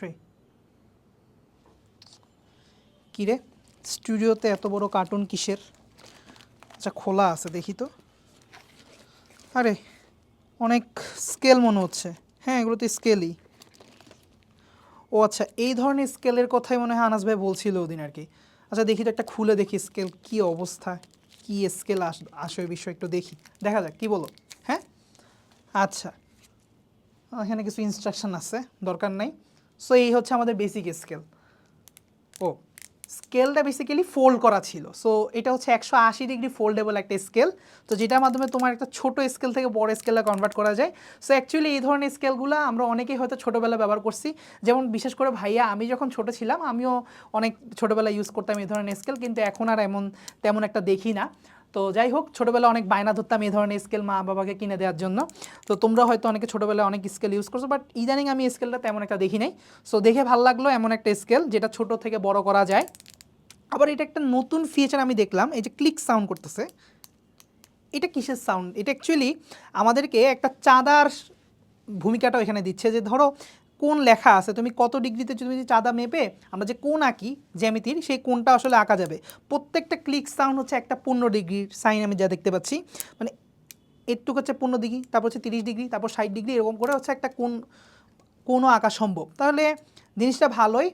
Three কিরে? স্টুডিওতে এত বড় কার্টুন কিসের? আচ্ছা খোলা আছে, দেখি তো। আরে, অনেক স্কেল মনে হচ্ছে। হ্যাঁ এগুলো তো স্কেলই ও আচ্ছা এই ধরনের স্কেলের কথাই মনে হয় আনাস ভাই বলছিল ওদিন আর কি। আচ্ছা দেখি তো একটা খুলে দেখি স্কেল কি অবস্থা, কি স্কেল আস, আসে বিষয় একটু দেখি। দেখা যাক, কি বলো? হ্যাঁ? আচ্ছা। এখানে কিছু ইনস্ট্রাকশন আছে, দরকার নাই। সো এই হচ্ছে আমাদের বেসিক স্কেল ও স্কেলটা বেসিক্যালি ফোল্ড করা ছিল। সো এটা হচ্ছে একশো আশি ডিগ্রি ফোল্ডেবল একটা স্কেল তো যেটার মাধ্যমে তোমার একটা ছোট স্কেল থেকে বড় স্কেলে কনভার্ট করা যায়। সো অ্যাকচুয়ালি এই ধরনের স্কেলগুলো আমরা অনেকেই হয়তো ছোটোবেলায় ব্যবহার করছি। যেমন বিশেষ করে ভাইয়া, আমি যখন ছোট ছিলাম, আমিও অনেক ছোটোবেলায় ইউজ করতাম এই ধরনের স্কেল কিন্তু এখন আর এমন তেমন একটা দেখি না। তো যাই হোক, ছোটোবেলায় অনেক বায়না ধরতাম এই ধরনের স্কেল মা বাবাকে কিনে দেওয়ার জন্য। তো তোমরা হয়তো অনেকে ছোটোবেলায় অনেক স্কেল ইউজ করছ বাট ইদানিং আমি স্কেলটা তেমন একটা দেখি নাই। সো দেখে ভালো লাগল এমন একটা স্কেল যেটা ছোট থেকে বড় করা যায়। আবার এটা একটা নতুন ফিচার আমি দেখলাম, এই যে ক্লিক সাউন্ড করতেছে। এটা কিসের সাউন্ড এটা অ্যাকচুয়ালি আমাদেরকে একটা চাঁদার ভূমিকাটাও এখানে দিচ্ছে যে, ধরো কোন লেখা আছে? তুমি কত ডিগ্রিতে তুমি যদি চাঁদা মেপে আমরা যে কোন আঁকি, জ্যামিতির, সেই কোনটা আসলে আঁকা যাবে। প্রত্যেকটা ক্লিক সাউন্ড হচ্ছে একটা পনেরো ডিগ্রির সাইন আমি যা দেখতে পাচ্ছি। মানে এরটুকু হচ্ছে পনেরো ডিগ্রি, তারপর হচ্ছে তিরিশ ডিগ্রি, তারপর ষাট ডিগ্রি, এরকম করে হচ্ছে একটা কোন কোনো আঁকা সম্ভব। তাহলে জিনিসটা ভালোই।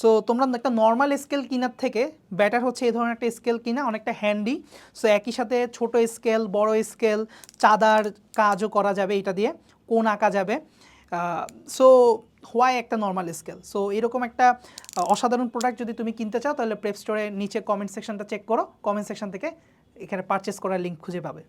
সো তোমরা একটা নর্মাল স্কেল কেনার থেকে ব্যাটার হচ্ছে এই ধরনের একটা স্কেল কিনা, অনেকটা হ্যান্ডি সো একই সাথে ছোট স্কেল বড় স্কেল চাঁদার কাজও করা যাবে এটা দিয়ে কোন আঁকা যাবে। সো হোয়াই একটা নর্মাল স্কেল সো এরকম একটা অসাধারণ প্রোডাক্ট যদি তুমি কিনতে চাও, তাহলে প্রেপ স্টোরে নিচে কমেন্ট সেকশনটা চেক করো। কমেন্ট সেকশন থেকে এখানে পারচেস করার লিঙ্ক খুঁজে পাবে।